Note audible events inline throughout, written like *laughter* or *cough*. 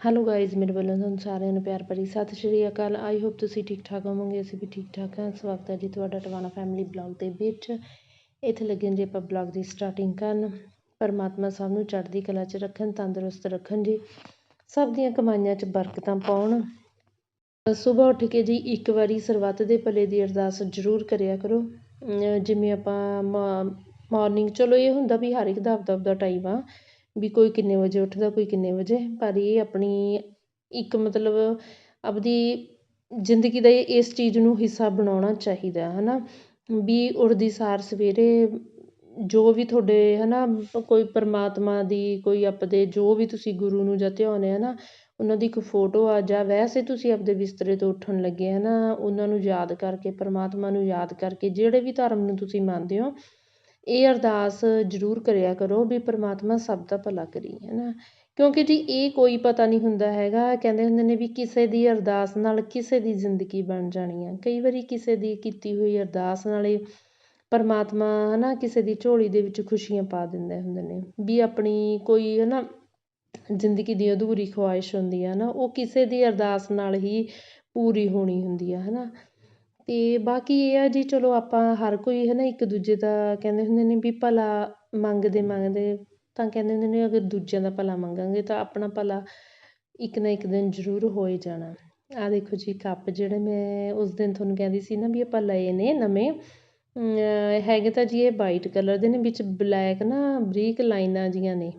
Hello guys ਮੇਰੇ ਵੱਲੋਂ ਤੁਹਾਨੂੰ ਸਾਰਿਆਂ ਨੂੰ ਪਿਆਰ ਭਰੀ ਸਤਿ ਸ਼੍ਰੀ ਅਕਾਲ। ਆਈ ਹੋਪ ਤੁਸੀਂ ਠੀਕ ਠਾਕ ਹੋਵੋਗੇ, ਅਸੀਂ ਵੀ ਠੀਕ ਠਾਕ ਹਾਂ। ਸਵਾਗਤ ਹੈ ਜੀ ਤੁਹਾਡਾ ਟਵਾਣਾ ਫੈਮਿਲੀ ਬਲੌਗ ਦੇ ਵਿੱਚ। ਇੱਥੇ ਲੱਗੇ ਜੀ ਆਪਾਂ ਬਲੌਗ ਦੀ ਸਟਾਰਟਿੰਗ ਕਰਨ। ਪਰਮਾਤਮਾ ਸਭ ਨੂੰ ਚੜ੍ਹਦੀ ਕਲਾ 'ਚ ਰੱਖਣ, ਤੰਦਰੁਸਤ ਰੱਖਣ ਜੀ। ਸਭ ਦੀਆਂ ਕਮਾਈਆਂ 'ਚ ਬਰਕਤਾਂ ਪਾਉਣ। ਸਵੇਰ ਉੱਠ ਕੇ ਜੀ ਇੱਕ ਵਾਰੀ ਸਰਬੱਤ ਦੇ ਭਲੇ ਦੀ ਅਰਦਾਸ ਜ਼ਰੂਰ ਕਰਿਆ ਕਰੋ। ਜਿਵੇਂ ਆਪਾਂ ਮਾਰਨਿੰਗ ਚਲੋ ਇਹ ਹੁੰਦਾ ਵੀ ਹਰ ਇੱਕ ਦਾ ਆਪਦਾ ਆਪਦਾ ਟਾਈਮ ਆ। ਵੀ ਕੋਈ ਕਿੰਨੇ ਵਜੇ ਉੱਠਦਾ, ਕੋਈ ਕਿੰਨੇ ਵਜੇ, ਪਰ ਇਹ ਆਪਣੀ ਇੱਕ ਮਤਲਬ ਆਪਦੀ ਜ਼ਿੰਦਗੀ ਦਾ ਇਸ ਚੀਜ਼ ਨੂੰ ਹਿੱਸਾ ਬਣਾਉਣਾ ਚਾਹੀਦਾ ਹੈ ਨਾ ਵੀ ਉੱਠਦੀ ਸਾਰ ਸਵੇਰੇ ਜੋ ਵੀ ਤੁਹਾਡੇ ਹੈ ਨਾ ਕੋਈ ਪਰਮਾਤਮਾ ਦੀ, ਕੋਈ ਆਪਦੇ ਜੋ ਵੀ ਤੁਸੀਂ ਗੁਰੂ ਨੂੰ ਜਾਂ ਧਿਆਉਂਦੇ ਹੈ ਨਾ ਉਹਨਾਂ ਦੀ ਇੱਕ ਫੋਟੋ ਆ ਜਾਂ ਵੈਸੇ ਤੁਸੀਂ ਆਪਦੇ ਬਿਸਤਰੇ ਤੋਂ ਉੱਠਣ ਲੱਗੇ ਹੈ ਨਾ ਉਹਨਾਂ ਨੂੰ ਯਾਦ ਕਰਕੇ, ਪਰਮਾਤਮਾ ਨੂੰ ਯਾਦ ਕਰਕੇ, ਜਿਹੜੇ ਵੀ ਧਰਮ ਨੂੰ ਤੁਸੀਂ ਮੰਨਦੇ ਹੋ ਇਹ ਅਰਦਾਸ ਜ਼ਰੂਰ ਕਰਿਆ ਕਰੋ ਵੀ ਪਰਮਾਤਮਾ ਸਭ ਦਾ ਭਲਾ ਕਰੀ ਹੈ ਨਾ ਕਿਉਂਕਿ ਜੀ ਇਹ ਕੋਈ ਪਤਾ ਨਹੀਂ ਹੁੰਦਾ ਹੈਗਾ, ਕਹਿੰਦੇ ਹੁੰਦੇ ਨੇ ਵੀ ਕਿਸੇ ਦੀ ਅਰਦਾਸ ਨਾਲ ਕਿਸੇ ਦੀ ਜ਼ਿੰਦਗੀ ਬਣ ਜਾਣੀ ਆ। ਕਈ ਵਾਰੀ ਕਿਸੇ ਦੀ ਕੀਤੀ ਹੋਈ ਅਰਦਾਸ ਨਾਲੇ ਪਰਮਾਤਮਾ ਹੈ ਨਾ ਕਿਸੇ ਦੀ ਝੋਲੀ ਦੇ ਵਿੱਚ ਖੁਸ਼ੀਆਂ ਪਾ ਦਿੰਦੇ ਹੁੰਦੇ ਨੇ ਵੀ ਆਪਣੀ ਕੋਈ ਹੈ ਨਾ ਜ਼ਿੰਦਗੀ ਦੀ ਅਧੂਰੀ ਖਵਾਇਸ਼ ਹੁੰਦੀ ਆ ਨਾ ਉਹ ਕਿਸੇ ਦੀ ਅਰਦਾਸ ਨਾਲ ਹੀ ਪੂਰੀ ਹੋਣੀ ਹੁੰਦੀ ਆ ਹੈ ਨਾ ਅਤੇ ਬਾਕੀ ਇਹ ਆ ਜੀ, ਚਲੋ ਆਪਾਂ ਹਰ ਕੋਈ ਹੈ ਨਾ ਇੱਕ ਦੂਜੇ ਦਾ ਕਹਿੰਦੇ ਹੁੰਦੇ ਨੇ ਵੀ ਭਲਾ ਮੰਗਦੇ ਮੰਗਦੇ ਤਾਂ ਕਹਿੰਦੇ ਹੁੰਦੇ ਨੇ ਅਗਰ ਦੂਜਿਆਂ ਦਾ ਭਲਾ ਮੰਗਾਂਗੇ ਤਾਂ ਆਪਣਾ ਭਲਾ ਇੱਕ ਨਾ ਇੱਕ ਦਿਨ ਜ਼ਰੂਰ ਹੋ ਹੀ ਜਾਣਾ। ਆਹ ਦੇਖੋ ਜੀ, ਕੱਪ ਜਿਹੜੇ ਮੈਂ ਉਸ ਦਿਨ ਤੁਹਾਨੂੰ ਕਹਿੰਦੀ ਸੀ ਨਾ ਵੀ ਆਪਾਂ ਲਏ ਨੇ ਨਵੇਂ ਹੈਗੇ ਤਾਂ ਜੀ ਇਹ ਵਾਈਟ ਕਲਰ ਦੇ ਨੇ, ਵਿੱਚ ਬਲੈਕ ਨਾ ਬਰੀਕ ਲਾਈਨਾਂ ਜੀਆਂ ਨੇ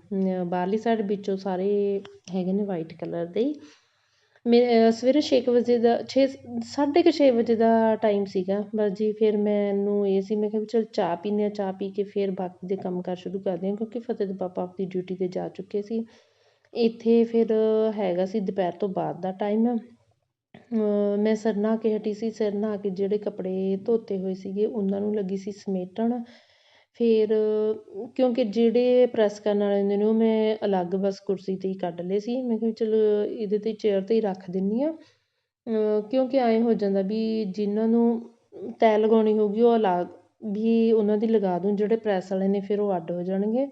ਬਾਹਰਲੀ ਸਾਈਡ ਵਿੱਚੋਂ ਸਾਰੇ ਹੈਗੇ ਨੇ ਵਾਈਟ ਕਲਰ ਦੇ ਮੇ ਸਵੇਰੇ ਛੇ ਕੁ ਵਜੇ ਦਾ, ਛੇ, ਸਾਢੇ ਕੁ ਛੇ ਵਜੇ ਦਾ ਟਾਈਮ ਸੀਗਾ। ਬਸ ਜੀ ਫਿਰ ਮੈਨੂੰ ਇਹ ਸੀ, ਮੈਂ ਕਿਹਾ ਵੀ ਚਲ ਚਾਹ ਪੀਂਦੇ ਹਾਂ, ਚਾਹ ਪੀ ਕੇ ਫਿਰ ਬਾਕੀ ਦੇ ਕੰਮ ਕਾਰ ਸ਼ੁਰੂ ਕਰਦੇ ਹਾਂ, ਕਿਉਂਕਿ ਫਤਿਹ ਦੇ ਪਾਪਾ ਆਪਣੀ ਡਿਊਟੀ 'ਤੇ ਜਾ ਚੁੱਕੇ ਸੀ। ਇੱਥੇ ਫਿਰ ਹੈਗਾ ਸੀ, ਦੁਪਹਿਰ ਤੋਂ ਬਾਅਦ ਦਾ ਟਾਈਮ ਮੈਂ ਸਿਰ ਨਹਾ ਕੇ ਹਟੀ ਸੀ, ਸਿਰ ਨਹਾ ਕੇ ਜਿਹੜੇ ਕੱਪੜੇ ਧੋਤੇ ਹੋਏ ਸੀਗੇ, ਉਹਨਾਂ ਨੂੰ ਲੱਗੀ ਸੀ ਸਮੇਟਣ। ਫਿਰ ਕਿਉਂਕਿ ਜਿਹੜੇ ਪ੍ਰੈੱਸ ਕਰਨ ਵਾਲੇ ਹੁੰਦੇ ਨੇ ਉਹ ਮੈਂ ਅਲੱਗ ਬਸ ਕੁਰਸੀ 'ਤੇ ਹੀ ਕੱਢ ਲਏ ਸੀ। ਮੈਂ ਕਿਹਾ ਚਲੋ ਇਹਦੇ 'ਤੇ ਚੇਅਰ 'ਤੇ ਹੀ ਰੱਖ ਦਿੰਦੀ ਹਾਂ ਕਿਉਂਕਿ ਐਂ ਹੋ ਜਾਂਦਾ ਵੀ ਜਿਨ੍ਹਾਂ ਨੂੰ ਤੈਅ ਲਗਾਉਣੀ ਹੋਊਗੀ ਉਹ ਅਲੱਗ ਵੀ ਉਹਨਾਂ ਦੀ ਲਗਾ ਦੂੰ। ਜਿਹੜੇ ਪ੍ਰੈੱਸ ਵਾਲੇ ਨੇ ਫਿਰ ਉਹ ਅੱਡ ਹੋ ਜਾਣਗੇ।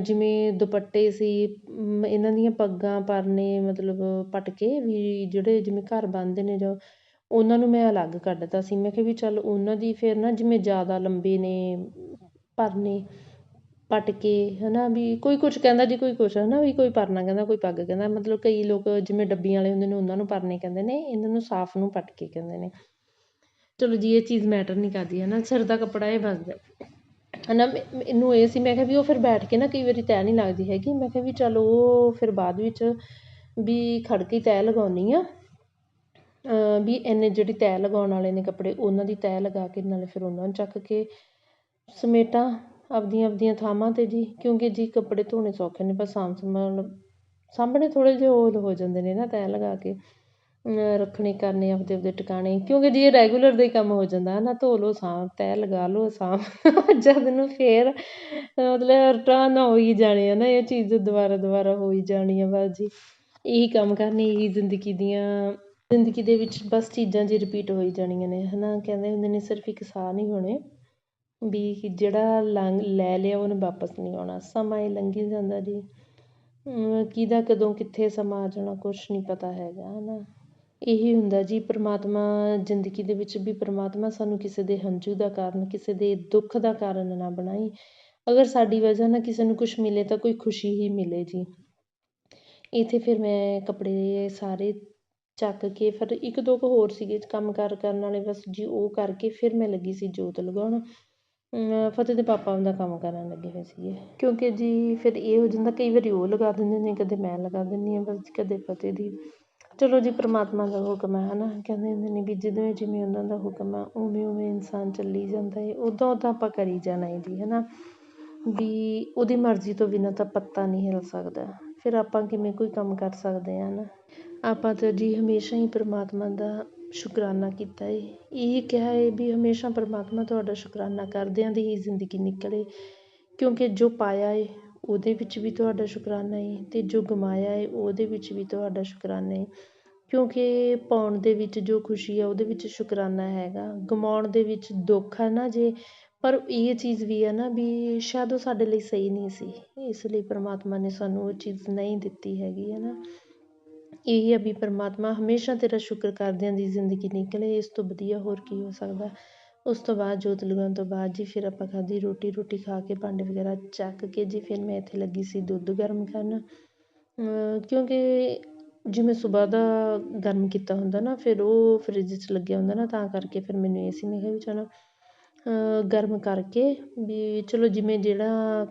ਜਿਵੇਂ ਦੁਪੱਟੇ ਸੀ ਇਹਨਾਂ ਦੀਆਂ ਪੱਗਾਂ ਪਰਨੇ ਮਤਲਬ ਪਟਕੇ ਵੀ ਜਿਹੜੇ ਜਿਵੇਂ ਘਰ ਬੰਨ੍ਹਦੇ ਨੇ ਜਾਂ ਉਹਨਾਂ ਨੂੰ ਮੈਂ ਅਲੱਗ ਕੱਢਤਾ ਸੀ। ਮੈਂ ਕਿਹਾ ਵੀ ਚੱਲ ਉਹਨਾਂ ਦੀ ਫਿਰ ਨਾ ਜਿਵੇਂ ਜ਼ਿਆਦਾ ਲੰਬੇ ਨੇ ਪਰਨੇ ਪਟਕੇ ਹੈ ਨਾ ਵੀ ਕੋਈ ਕੁਛ ਕਹਿੰਦਾ ਜੀ, ਕੋਈ ਕੁਛ ਹੈ ਨਾ ਵੀ ਕੋਈ ਪਰਨਾ ਕਹਿੰਦਾ, ਕੋਈ ਪੱਗ ਕਹਿੰਦਾ। ਮਤਲਬ ਕਈ ਲੋਕ ਜਿਵੇਂ ਡੱਬੀਆਂ ਵਾਲੇ ਹੁੰਦੇ ਨੇ, ਉਹਨਾਂ ਨੂੰ ਪਰਨੇ ਕਹਿੰਦੇ ਨੇ, ਇਹਨਾਂ ਨੂੰ ਸਾਫ਼ ਨੂੰ ਪਟਕੇ ਕਹਿੰਦੇ ਨੇ। ਚਲੋ ਜੀ, ਇਹ ਚੀਜ਼ ਮੈਟਰ ਨਹੀਂ ਕਰਦੀ ਹੈ ਨਾ ਸਿਰ ਦਾ ਕੱਪੜਾ ਇਹ ਬਚਦਾ ਹੈ ਨਾ ਮੈਨੂੰ ਇਹ ਸੀ, ਮੈਂ ਕਿਹਾ ਵੀ ਉਹ ਫਿਰ ਬੈਠ ਕੇ ਨਾ ਕਈ ਵਾਰੀ ਤੈਅ ਨਹੀਂ ਲੱਗਦੀ ਹੈਗੀ। ਮੈਂ ਕਿਹਾ ਵੀ ਚੱਲ ਉਹ ਫਿਰ ਬਾਅਦ ਵਿੱਚ ਵੀ ਖੜ੍ਹ ਕੇ ਤੈਅ ਲਗਾਉਂਦੀ ਹਾਂ। ਵੀ ਇੰਨੇ ਜਿਹੜੀ ਤੈਅ ਲਗਾਉਣ ਵਾਲੇ ਨੇ ਕੱਪੜੇ, ਉਹਨਾਂ ਦੀ ਤੈਅ ਲਗਾ ਕੇ ਨਾਲੇ ਫਿਰ ਉਹਨਾਂ ਨੂੰ ਚੱਕ ਕੇ ਸਮੇਟਾਂ ਆਪਦੀਆਂ ਆਪਦੀਆਂ ਥਾਵਾਂ 'ਤੇ ਜੀ, ਕਿਉਂਕਿ ਜੀ ਕੱਪੜੇ ਧੋਣੇ ਸੌਖੇ ਨੇ, ਪਰ ਸਾਂਭ ਸੰਭਾਲ ਸਾਂਭਣੇ ਥੋੜ੍ਹੇ ਜਿਹੇ ਉਹ ਹੋ ਜਾਂਦੇ ਨੇ ਨਾ ਤੈਅ ਲਗਾ ਕੇ ਰੱਖਣੇ, ਕਰਨੇ, ਆਪਦੇ ਆਪਦੇ ਟਿਕਾਣੇ, ਕਿਉਂਕਿ ਜੀ ਇਹ ਰੈਗੂਲਰ ਦਾ ਹੀ ਕੰਮ ਹੋ ਜਾਂਦਾ ਹੈ ਨਾ ਧੋ ਲਓ, ਸਾਂਭ ਤੈਅ ਲਗਾ ਲਓ, ਸਾਂਭ, *laughs* ਜਦ ਨੂੰ ਫਿਰ ਮਤਲਬ ਰਿਟਰਨ ਹੋ ਹੀ ਜਾਣੇ ਹੈ ਨਾ, ਇਹ ਚੀਜ਼ ਦੁਬਾਰਾ ਦੁਬਾਰਾ ਹੋ ਹੀ ਜਾਣੀ ਆ ਬਸ ਜੀ। ਇਹੀ ਕੰਮ ਕਰਨੇ, ਇਹੀ ਜ਼ਿੰਦਗੀ ਦੀਆਂ ਜ਼ਿੰਦਗੀ ਦੇ ਵਿੱਚ ਬਸ ਚੀਜ਼ਾਂ ਜੀ ਰਿਪੀਟ ਹੋਈ ਜਾਣੀਆਂ ਨੇ ਹੈ ਨਾ ਕਹਿੰਦੇ ਹੁੰਦੇ ਨੇ ਸਿਰਫ ਇੱਕ ਸਾਹ ਨਹੀਂ ਹੋਣੇ, ਵੀ ਜਿਹੜਾ ਲੰਘ ਲੈ ਲਿਆ ਉਹਨੇ ਵਾਪਸ ਨਹੀਂ ਆਉਣਾ। ਸਮਾਂ ਇਹ ਲੰਘੀ ਜਾਂਦਾ ਜੀ। ਕਿਹਦਾ ਕਦੋਂ ਕਿੱਥੇ ਸਮਾਂ ਆ ਜਾਣਾ, ਕੁਛ ਨਹੀਂ ਪਤਾ ਹੈਗਾ ਹੈ ਨਾ ਇਹੀ ਹੁੰਦਾ ਜੀ, ਪਰਮਾਤਮਾ ਜ਼ਿੰਦਗੀ ਦੇ ਵਿੱਚ ਵੀ ਪਰਮਾਤਮਾ ਸਾਨੂੰ ਕਿਸੇ ਦੇ ਹੰਝੂ ਦਾ ਕਾਰਨ, ਕਿਸੇ ਦੇ ਦੁੱਖ ਦਾ ਕਾਰਨ ਨਾ ਬਣਾਈ। ਅਗਰ ਸਾਡੀ ਵਜ੍ਹਾ ਨਾਲ ਕਿਸੇ ਨੂੰ ਕੁਛ ਮਿਲੇ ਤਾਂ ਕੋਈ ਖੁਸ਼ੀ ਹੀ ਮਿਲੇ ਜੀ। ਇੱਥੇ ਫਿਰ ਮੈਂ ਕੱਪੜੇ ਸਾਰੇ ਚੱਕ ਕੇ ਫਿਰ ਇੱਕ ਦੋ ਕੁ ਹੋਰ ਸੀਗੇ ਕੰਮ ਕਾਰ ਕਰਨ ਵਾਲੇ, ਬਸ ਜੀ ਉਹ ਕਰਕੇ ਫਿਰ ਮੈਂ ਲੱਗੀ ਸੀ ਜੋਤ ਲਗਾਉਣ। ਫਤਿਹ ਦੇ ਪਾਪਾ ਉਹਦਾ ਕੰਮ ਕਰਨ ਲੱਗੇ ਹੋਏ ਸੀਗੇ। ਕਿਉਂਕਿ ਜੀ ਫਿਰ ਇਹ ਹੋ ਜਾਂਦਾ, ਕਈ ਵਾਰੀ ਉਹ ਲਗਾ ਦਿੰਦੇ ਨੇ, ਕਦੇ ਮੈਂ ਲਗਾ ਦਿੰਦੀ ਹਾਂ, ਬਸ ਕਦੇ ਫਤਿਹ ਦੀ। ਚਲੋ ਜੀ ਪਰਮਾਤਮਾ ਦਾ ਹੁਕਮ ਹੈ ਨਾ, ਕਹਿੰਦੇ ਹੁੰਦੇ ਨੇ ਵੀ ਜਿਵੇਂ ਜਿਵੇਂ ਉਹਨਾਂ ਦਾ ਹੁਕਮ ਆ, ਉਵੇਂ ਉਵੇਂ ਇਨਸਾਨ ਚੱਲੀ ਜਾਂਦਾ ਹੈ ਉੱਦਾਂ ਉੱਦਾਂ ਆਪਾਂ ਕਰੀ ਜਾਣਾ ਹੈ ਜੀ ਹੈ ਨਾ ਵੀ ਉਹਦੀ ਮਰਜ਼ੀ ਤੋਂ ਬਿਨਾਂ ਤਾਂ ਪੱਤਾ ਨਹੀਂ ਹਿੱਲ ਸਕਦਾ। ਫਿਰ ਆਪਾਂ ਕਿਵੇਂ ਕੋਈ ਕੰਮ ਕਰ ਸਕਦੇ ਹਾਂ ਨਾ? ਆਪਾਂ ਤਾਂ ਜੀ ਹਮੇਸ਼ਾ ਹੀ ਪਰਮਾਤਮਾ ਦਾ ਸ਼ੁਕਰਾਨਾ ਕੀਤਾ ਹੈ ਇਹ ਕਿਹਾ ਹੈ ਵੀ ਹਮੇਸ਼ਾ ਪਰਮਾਤਮਾ ਤੁਹਾਡਾ ਸ਼ੁਕਰਾਨਾ ਕਰਦਿਆਂ ਦੀ ਹੀ ਜ਼ਿੰਦਗੀ ਨਿਕਲੇ। ਕਿਉਂਕਿ ਜੋ ਪਾਇਆ ਹੈ ਉਹਦੇ ਵਿੱਚ ਵੀ ਤੁਹਾਡਾ ਸ਼ੁਕਰਾਨਾ ਹੈ ਅਤੇ ਜੋ ਗਮਾਇਆ ਹੈ ਉਹਦੇ ਵਿੱਚ ਵੀ ਤੁਹਾਡਾ ਸ਼ੁਕਰਾਨਾ ਹੈ ਕਿਉਂਕਿ ਪਾਉਣ ਦੇ ਵਿੱਚ ਜੋ ਖੁਸ਼ੀ ਆ, ਉਹਦੇ ਵਿੱਚ ਸ਼ੁਕਰਾਨਾ ਹੈਗਾ। ਗਮਾਉਣ ਦੇ ਵਿੱਚ ਦੁੱਖ ਹੈ ਨਾ ਜੇ ਪਰ ਇਹ ਚੀਜ਼ ਵੀ ਹੈ ਨਾ ਵੀ ਸ਼ਾਇਦ ਉਹ ਸਾਡੇ ਲਈ ਸਹੀ ਨਹੀਂ ਸੀ। ਇਸ ਲਈ ਪਰਮਾਤਮਾ ਨੇ ਸਾਨੂੰ ਉਹ ਚੀਜ਼ ਨਹੀਂ ਦਿੱਤੀ ਹੈਗੀ, ਹੈ ਨਾ? ਇਹੀ ਆ ਵੀ ਪਰਮਾਤਮਾ ਹਮੇਸ਼ਾ ਤੇਰਾ ਸ਼ੁਕਰ ਕਰਦਿਆਂ ਦੀ ਜ਼ਿੰਦਗੀ ਨਿਕਲੇ, ਇਸ ਤੋਂ ਵਧੀਆ ਹੋਰ ਕੀ ਹੋ ਸਕਦਾ? ਉਸ ਤੋਂ ਬਾਅਦ ਜੋਤ ਲਗਾਉਣ ਤੋਂ ਬਾਅਦ ਜੀ ਫਿਰ ਆਪਾਂ ਖਾਧੀ ਰੋਟੀ ਰੋਟੀ ਖਾ ਕੇ ਭਾਂਡੇ ਵਗੈਰਾ ਚੱਕ ਕੇ ਜੀ ਫਿਰ ਮੈਂ ਇੱਥੇ ਲੱਗੀ ਸੀ ਦੁੱਧ ਗਰਮ ਕਰਨ। ਕਿਉਂਕਿ ਜਿਵੇਂ ਸਵੇਰ ਦਾ ਗਰਮ ਕੀਤਾ ਹੁੰਦਾ ਨਾ, ਫਿਰ ਉਹ ਫਰਿੱਜ 'ਚ ਲੱਗਿਆ ਹੁੰਦਾ ਨਾ, ਤਾਂ ਕਰਕੇ ਫਿਰ ਮੈਨੂੰ ਇਹ ਸੀ ਮੈਂ ਕਿਹਾ ਵੀ ਚਲੋ। ਗਰਮ ਕਰਕੇ ਵੀ ਚਲੋ ਜਿਵੇਂ ਜਿਹੜਾ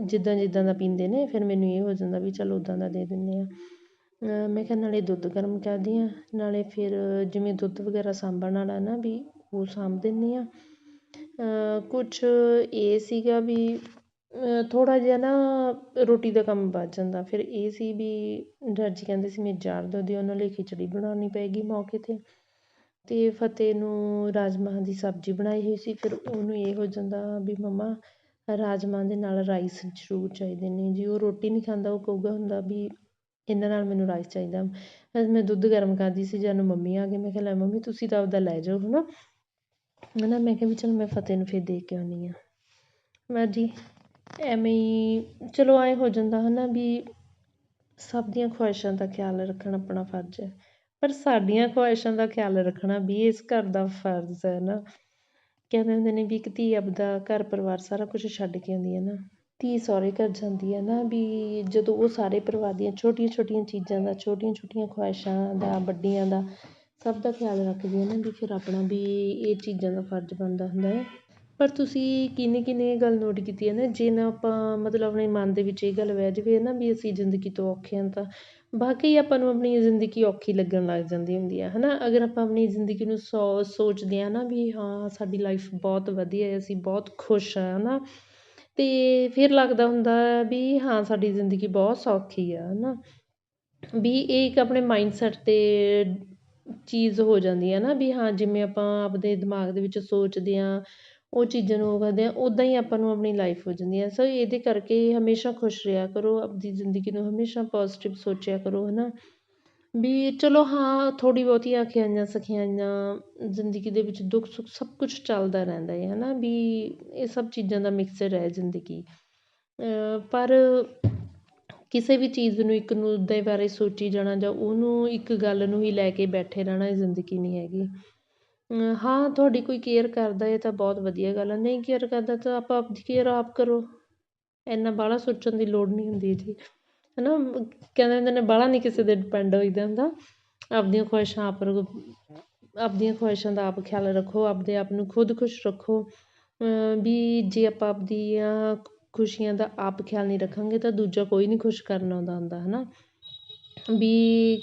ਜਿੱਦਾਂ ਜਿੱਦਾਂ ਦਾ ਪੀਂਦੇ ਨੇ, ਫਿਰ ਮੈਨੂੰ ਇਹ ਹੋ ਜਾਂਦਾ ਵੀ ਚੱਲ ਉੱਦਾਂ ਦਾ ਦੇ ਦਿੰਦੇ ਹਾਂ। ਮੈਂ ਕਿਹਾ ਨਾਲੇ ਦੁੱਧ ਗਰਮ ਕਰਦੀ ਹਾਂ, ਨਾਲੇ ਫਿਰ ਜਿਵੇਂ ਦੁੱਧ ਵਗੈਰਾ ਸਾਂਭਣ ਵਾਲਾ ਨਾ ਵੀ ਉਹ ਸਾਂਭ ਦਿੰਦੀ ਹਾਂ। ਕੁਛ ਇਹ ਸੀਗਾ ਵੀ ਥੋੜ੍ਹਾ ਜਿਹਾ ਨਾ ਰੋਟੀ ਦਾ ਕੰਮ ਵੱਧ ਜਾਂਦਾ, ਫਿਰ ਇਹ ਸੀ ਵੀ ਡੈਡ ਜੀ ਕਹਿੰਦੇ ਸੀ ਮੇਰੀ ਜਾੜ ਦੁਖਦੀ ਉਹਨਾਂ ਲਈ ਖਿਚੜੀ ਬਣਾਉਣੀ ਪਏਗੀ ਮੌਕੇ 'ਤੇ। ਅਤੇ ਫਤਿਹ ਨੂੰ ਰਾਜਮਾਂਹ ਦੀ ਸਬਜ਼ੀ ਬਣਾਈ ਹੋਈ ਸੀ, ਫਿਰ ਉਹਨੂੰ ਇਹ ਹੋ ਜਾਂਦਾ ਵੀ ਮੰਮਾ ਰਾਜਮਾਂਹ ਦੇ ਨਾਲ ਰਾਈਸ ਜ਼ਰੂਰ ਚਾਹੀਦੇ ਨੇ। ਜੇ ਉਹ ਰੋਟੀ ਨਹੀਂ ਖਾਂਦਾ, ਉਹ ਕਹੂਗਾ ਹੁੰਦਾ ਵੀ ਇਹਨਾਂ ਨਾਲ ਮੈਨੂੰ ਰਾਈਸ ਚਾਹੀਦਾ। ਅੱਜ ਮੈਂ ਦੁੱਧ ਗਰਮ ਕਰਦੀ ਸੀ, ਜਦੋਂ ਮੰਮੀ ਆ ਗਏ ਮੈਂ ਕਿਹਾ, ਲੈ ਮੰਮੀ, ਤੁਸੀਂ ਤਾਂ ਆਪਦਾ ਲੈ ਜਾਓ ਹੈ ਨਾ ਹੈ ਨਾ ਮੈਂ ਕਿਹਾ ਵੀ ਚਲ ਮੈਂ ਫਤਿਹ ਨੂੰ ਫਿਰ ਦੇ ਕੇ ਆਉਂਦੀ ਹਾਂ। ਮੈਂ ਜੀ ਐਵੇਂ ਹੀ, ਚਲੋ ਐਂ ਹੋ ਜਾਂਦਾ ਹੈ ਨਾ ਵੀ ਸਭ ਦੀਆਂ ਖੁਆਇਸ਼ਾਂ ਦਾ ਖਿਆਲ ਰੱਖਣਾ ਆਪਣਾ ਫਰਜ਼ ਹੈ। ਪਰ ਸਾਡੀਆਂ ਖੁਆਇਸ਼ਾਂ ਦਾ ਖਿਆਲ ਰੱਖਣਾ ਵੀ ਇਸ ਘਰ ਦਾ ਫਰਜ਼ ਹੈ ਨਾ। ਕਹਿੰਦੇ ਹੁੰਦੇ ਨੇ ਵੀ ਇੱਕ ਧੀ ਆਪਦਾ ਘਰ ਪਰਿਵਾਰ ਸਾਰਾ ਕੁਝ ਛੱਡ ਕੇ ਆਉਂਦੀ ਹੈ ਨਾ। ਧੀ ਸਹੁਰੇ ਘਰ ਜਾਂਦੀ ਹੈ ਨਾ ਵੀ ਜਦੋਂ ਉਹ ਸਾਰੇ ਪਰਿਵਾਰ ਦੀਆਂ ਛੋਟੀਆਂ ਛੋਟੀਆਂ ਚੀਜ਼ਾਂ ਦਾ ਛੋਟੀਆਂ ਛੋਟੀਆਂ ਖਵਾਇਸ਼ਾਂ ਦਾ, ਵੱਡੀਆਂ ਦਾ ਸਭ ਦਾ ਖਿਆਲ ਰੱਖਦੀ ਹੈ ਨਾ ਵੀ ਫਿਰ ਆਪਣਾ ਵੀ ਇਹ ਚੀਜ਼ਾਂ ਦਾ ਫਰਜ਼ ਬਣਦਾ ਹੁੰਦਾ ਹੈ। ਪਰ ਤੁਸੀਂ ਕਿੰਨੇ ਕਿੰਨੇ ਇਹ ਗੱਲ ਨੋਟ ਕੀਤੀ ਹੈ ਨਾ, ਜੇ ਨਾ ਆਪਾਂ ਮਤਲਬ ਆਪਣੇ ਮਨ ਦੇ ਵਿੱਚ ਇਹ ਗੱਲ ਬਹਿ ਜਾਵੇ ਨਾ ਵੀ ਅਸੀਂ ਜ਼ਿੰਦਗੀ ਤੋਂ ਔਖੇ ਹਾਂ ਤਾਂ ਬਾਕੀ ਆਪਾਂ ਨੂੰ ਆਪਣੀ ਜ਼ਿੰਦਗੀ ਔਖੀ ਲੱਗਣ ਲੱਗ ਜਾਂਦੀ ਹੁੰਦੀ ਆ ਹੈ ਨਾ ਅਗਰ ਆਪਾਂ ਆਪਣੀ ਜ਼ਿੰਦਗੀ ਨੂੰ ਸੋ, ਸੋਚਦੇ ਹਾਂ ਨਾ ਵੀ ਹਾਂ, ਸਾਡੀ ਲਾਈਫ ਬਹੁਤ ਵਧੀਆ ਹੈ, ਅਸੀਂ ਬਹੁਤ ਖੁਸ਼ ਹਾਂ ਹੈ ਨਾ ਅਤੇ ਫਿਰ ਲੱਗਦਾ ਹੁੰਦਾ ਵੀ ਹਾਂ, ਸਾਡੀ ਜ਼ਿੰਦਗੀ ਬਹੁਤ ਸੌਖੀ ਆ ਹੈ ਨਾ ਵੀ ਇਹ ਇੱਕ ਆਪਣੇ ਮਾਈਂਡਸੈਟ 'ਤੇ ਚੀਜ਼ ਹੋ ਜਾਂਦੀ ਹੈ ਨਾ, ਵੀ ਹਾਂ, ਜਿਵੇਂ ਆਪਾਂ ਆਪਦੇ ਦਿਮਾਗ ਦੇ ਵਿੱਚ ਸੋਚਦੇ ਹਾਂ ਉਹ ਚੀਜ਼ਾਂ ਨੂੰ ਉਹ ਕਰਦੇ ਹਾਂ ਉੱਦਾਂ ਹੀ ਆਪਾਂ ਨੂੰ ਆਪਣੀ ਲਾਈਫ ਹੋ ਜਾਂਦੀ ਹੈ ਸੋ ਇਹਦੇ ਕਰਕੇ ਹਮੇਸ਼ਾ ਖੁਸ਼ ਰਿਹਾ ਕਰੋ, ਆਪਦੀ ਜ਼ਿੰਦਗੀ ਨੂੰ ਹਮੇਸ਼ਾ ਪੋਜ਼ੀਟਿਵ ਸੋਚਿਆ ਕਰੋ ਹੈ ਨਾ ਵੀ ਚਲੋ ਹਾਂ, ਥੋੜ੍ਹੀ ਬਹੁਤੀਆਂ ਅਖਿਆਈਆਂ ਸਖਿਆਈਆਂ ਜ਼ਿੰਦਗੀ ਦੇ ਵਿੱਚ ਦੁੱਖ ਸੁੱਖ ਸਭ ਕੁਛ ਚੱਲਦਾ ਰਹਿੰਦਾ ਹੈ ਹੈ ਨਾ ਵੀ ਇਹ ਸਭ ਚੀਜ਼ਾਂ ਦਾ ਮਿਕਸਰ ਹੈ ਜ਼ਿੰਦਗੀ। ਪਰ ਕਿਸੇ ਵੀ ਚੀਜ਼ ਨੂੰ ਇੱਕ ਨੂੰ ਦੇ ਬਾਰੇ ਸੋਚੀ ਜਾਣਾ ਜਾਂ ਉਹਨੂੰ ਇੱਕ ਗੱਲ ਨੂੰ ਹੀ ਲੈ ਕੇ ਬੈਠੇ ਰਹਿਣਾ ਇਹ ਜ਼ਿੰਦਗੀ ਨਹੀਂ ਹੈਗੀ। ਹਾਂ, ਤੁਹਾਡੀ ਕੋਈ ਕੇਅਰ ਕਰਦਾ ਹੈ ਤਾਂ ਬਹੁਤ ਵਧੀਆ ਗੱਲ ਹੈ ਨਹੀਂ ਕੇਅਰ ਕਰਦਾ ਤਾਂ ਆਪਾਂ ਆਪਦੀ ਕੇਅਰ ਆਪ ਕਰੋ। ਇੰਨਾ ਬਾਹਲਾ ਸੋਚਣ ਦੀ ਲੋੜ ਨਹੀਂ ਹੁੰਦੀ ਜੀ। ਹੈ ਨਾ ਕਹਿੰਦੇ ਹੁੰਦੇ ਨੇ ਬਾਹਲਾ ਨਹੀਂ ਕਿਸੇ 'ਤੇ ਡਿਪੈਂਡ ਹੋਈਦਾ ਹੁੰਦਾ। ਆਪਦੀਆਂ ਖੁਆਇਸ਼ਾਂ ਆਪ ਆਪਦੀਆਂ ਖੁਆਇਸ਼ਾਂ ਦਾ ਆਪ ਖਿਆਲ ਰੱਖੋ, ਆਪਦੇ ਆਪ ਨੂੰ ਖੁਦ ਖੁਸ਼ ਰੱਖੋ। ਵੀ ਜੇ ਆਪਾਂ ਆਪਦੀਆਂ ਖੁਸ਼ੀਆਂ ਦਾ ਆਪ ਖਿਆਲ ਨਹੀਂ ਰੱਖਾਂਗੇ ਤਾਂ ਦੂਜਾ ਕੋਈ ਨਹੀਂ ਖੁਸ਼ ਕਰਨ ਆਉਂਦਾ ਹੁੰਦਾ ਹੈ ਨਾ ਵੀ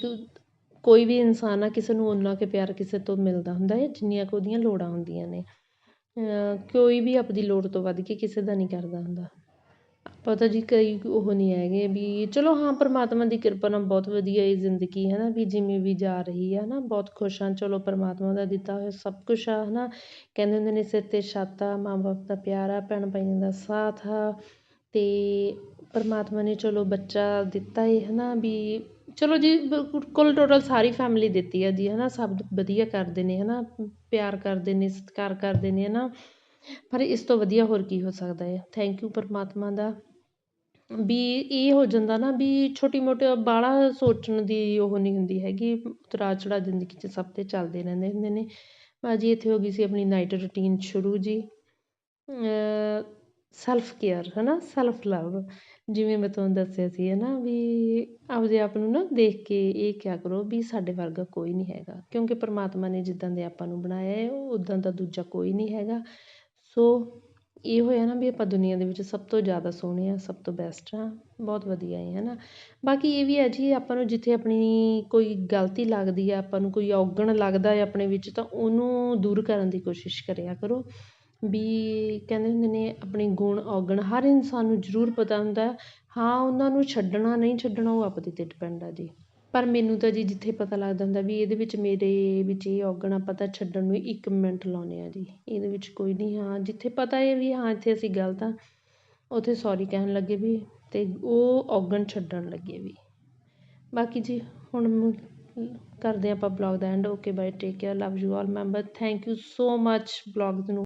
ਕੋਈ ਵੀ ਇਨਸਾਨ ਆ, ਕਿਸੇ ਨੂੰ ਓਨਾ ਕੁ ਪਿਆਰ ਕਿਸੇ ਤੋਂ ਮਿਲਦਾ ਹੁੰਦਾ ਹੈ ਜਿੰਨੀਆਂ ਕੁ ਉਹਦੀਆਂ ਲੋੜਾਂ ਹੁੰਦੀਆਂ ਨੇ। ਕੋਈ ਵੀ ਆਪਦੀ ਲੋੜ ਤੋਂ ਵੱਧ ਕੇ ਕਿਸੇ ਦਾ ਨਹੀਂ ਕਰਦਾ ਹੁੰਦਾ। ਪਤਾ ਜੀ ਕਈ ਉਹ ਨਹੀਂ ਹੈਗੇ ਵੀ, ਚਲੋ ਹਾਂ, ਪਰਮਾਤਮਾ ਦੀ ਕਿਰਪਾ ਨਾਲ ਬਹੁਤ ਵਧੀਆ ਇਹ ਜ਼ਿੰਦਗੀ ਹੈ ਨਾ, ਵੀ ਜਿਵੇਂ ਵੀ ਜਾ ਰਹੀ ਹੈ ਨਾ, ਬਹੁਤ ਖੁਸ਼ ਹਾਂ, ਚਲੋ ਪਰਮਾਤਮਾ ਦਾ ਦਿੱਤਾ ਹੋਇਆ ਸਭ ਕੁਛ ਆ, ਹੈ ਨਾ। ਕਹਿੰਦੇ ਹੁੰਦੇ ਨੇ, ਸਿਰ 'ਤੇ ਛੱਤ ਆ ਮਾਂ ਬਾਪ ਦਾ ਪਿਆਰ ਆ ਭੈਣ ਭਾਈਆਂ ਦਾ ਸਾਥ ਆ। ਅਤੇ ਪਰਮਾਤਮਾ ਨੇ ਚਲੋ ਬੱਚਾ ਦਿੱਤਾ ਹੈ ਹੈ ਨਾ, ਵੀ ਚਲੋ ਜੀ ਕੁੱਲ ਟੋਟਲ ਸਾਰੀ ਫੈਮਿਲੀ ਦਿੱਤੀ ਆ ਜੀ ਹੈ ਨਾ ਸਭ ਵਧੀਆ ਕਰਦੇ ਨੇ ਹੈ ਨਾ ਪਿਆਰ ਕਰਦੇ ਨੇ, ਸਤਿਕਾਰ ਕਰਦੇ ਨੇ ਹੈ ਨਾ ਪਰ ਇਸ ਤੋਂ ਵਧੀਆ ਹੋਰ ਕੀ ਹੋ ਸਕਦਾ ਹੈ ਥੈਂਕ ਯੂ ਪਰਮਾਤਮਾ ਦਾ। ਵੀ ਇਹ ਹੋ ਜਾਂਦਾ ਨਾ ਵੀ ਛੋਟੀ ਮੋਟੀ ਬਾਹਲਾ ਸੋਚਣ ਦੀ ਉਹ ਨਹੀਂ ਹੁੰਦੀ ਹੈਗੀ ਉਤਰਾਅ ਚੜਾਅ ਜ਼ਿੰਦਗੀ 'ਚ ਸਭ 'ਤੇ ਚੱਲਦੇ ਰਹਿੰਦੇ ਹੁੰਦੇ ਨੇ। ਭਾਜੀ ਇੱਥੇ ਹੋ ਗਈ ਸੀ ਆਪਣੀ ਨਾਈਟ ਰੂਟੀਨ ਸ਼ੁਰੂ ਜੀ। ਸੈਲਫ ਕੇਅਰ ਹੈ ਨਾ ਸੈਲਫ ਲਵ ਜਿਵੇਂ ਮੈਂ ਤੁਹਾਨੂੰ ਦੱਸਿਆ ਸੀ ਹੈ ਨਾ ਵੀ ਆਪਦੇ ਆਪ ਨੂੰ ਨਾ ਦੇਖ ਕੇ ਇਹ ਕਿਹਾ ਕਰੋ ਵੀ ਸਾਡੇ ਵਰਗਾ ਕੋਈ ਨਹੀਂ ਹੈਗਾ, ਕਿਉਂਕਿ ਪਰਮਾਤਮਾ ਨੇ ਜਿੱਦਾਂ ਦੇ ਆਪਾਂ ਨੂੰ ਬਣਾਇਆ ਹੈ ਉੱਦਾਂ ਦਾ ਦੂਜਾ ਕੋਈ ਨਹੀਂ ਹੈਗਾ। ਸੋ ਇਹ ਹੋਇਆ ਨਾ ਵੀ ਆਪਾਂ ਦੁਨੀਆ ਦੇ ਵਿੱਚ ਸਭ ਤੋਂ ਜ਼ਿਆਦਾ ਸੋਹਣੇ ਹਾਂ, ਸਭ ਤੋਂ ਬੈਸਟ ਹਾਂ, ਬਹੁਤ ਵਧੀਆ ਹੈ ਨਾ ਬਾਕੀ ਇਹ ਵੀ ਹੈ ਜੀ, ਆਪਾਂ ਨੂੰ ਜਿੱਥੇ ਆਪਣੀ ਕੋਈ ਗਲਤੀ ਲੱਗਦੀ ਆ ਆਪਾਂ ਨੂੰ ਕੋਈ ਔਗਣ ਲੱਗਦਾ ਹੈ ਆਪਣੇ ਵਿੱਚ, ਤਾਂ ਉਹਨੂੰ ਦੂਰ ਕਰਨ ਦੀ ਕੋਸ਼ਿਸ਼ ਕਰਿਆ ਕਰੋ। ਵੀ ਕਹਿੰਦੇ ਹੁੰਦੇ ਨੇ, ਆਪਣੇ ਗੁਣ ਔਗਣ ਹਰ ਇਨਸਾਨ ਨੂੰ ਜ਼ਰੂਰ ਪਤਾ ਹੁੰਦਾ ਹਾਂ। ਉਹਨਾਂ ਨੂੰ ਛੱਡਣਾ ਨਹੀਂ ਛੱਡਣਾ, ਉਹ ਆਪਦੇ 'ਤੇ ਡਿਪੈਂਡ ਆ ਜੀ। ਪਰ ਮੈਨੂੰ ਤਾਂ ਜੀ ਜਿੱਥੇ ਪਤਾ ਲੱਗਦਾ ਹੁੰਦਾ ਵੀ ਇਹਦੇ ਵਿੱਚ ਮੇਰੇ ਵਿੱਚ ਇਹ ਔਗਣ ਆਪਾਂ ਤਾਂ ਛੱਡਣ ਨੂੰ ਇੱਕ ਮਿੰਟ ਲਾਉਂਦੇ ਹਾਂ ਜੀ। ਇਹਦੇ ਵਿੱਚ ਕੋਈ ਨਹੀਂ, ਹਾਂ, ਜਿੱਥੇ ਪਤਾ ਹੈ ਵੀ, ਹਾਂ, ਇੱਥੇ ਅਸੀਂ ਗਲਤ ਹਾਂ, ਉੱਥੇ ਸੋਰੀ ਕਹਿਣ ਲੱਗੇ ਵੀ ਅਤੇ ਉਹ ਔਗਣ ਛੱਡਣ ਲੱਗੇ ਵੀ। ਬਾਕੀ ਜੀ, ਹੁਣ ਕਰਦੇ ਹਾਂ ਆਪਾਂ blog the end okay bye take care love you all member thank you so much blogs ਨੂੰ।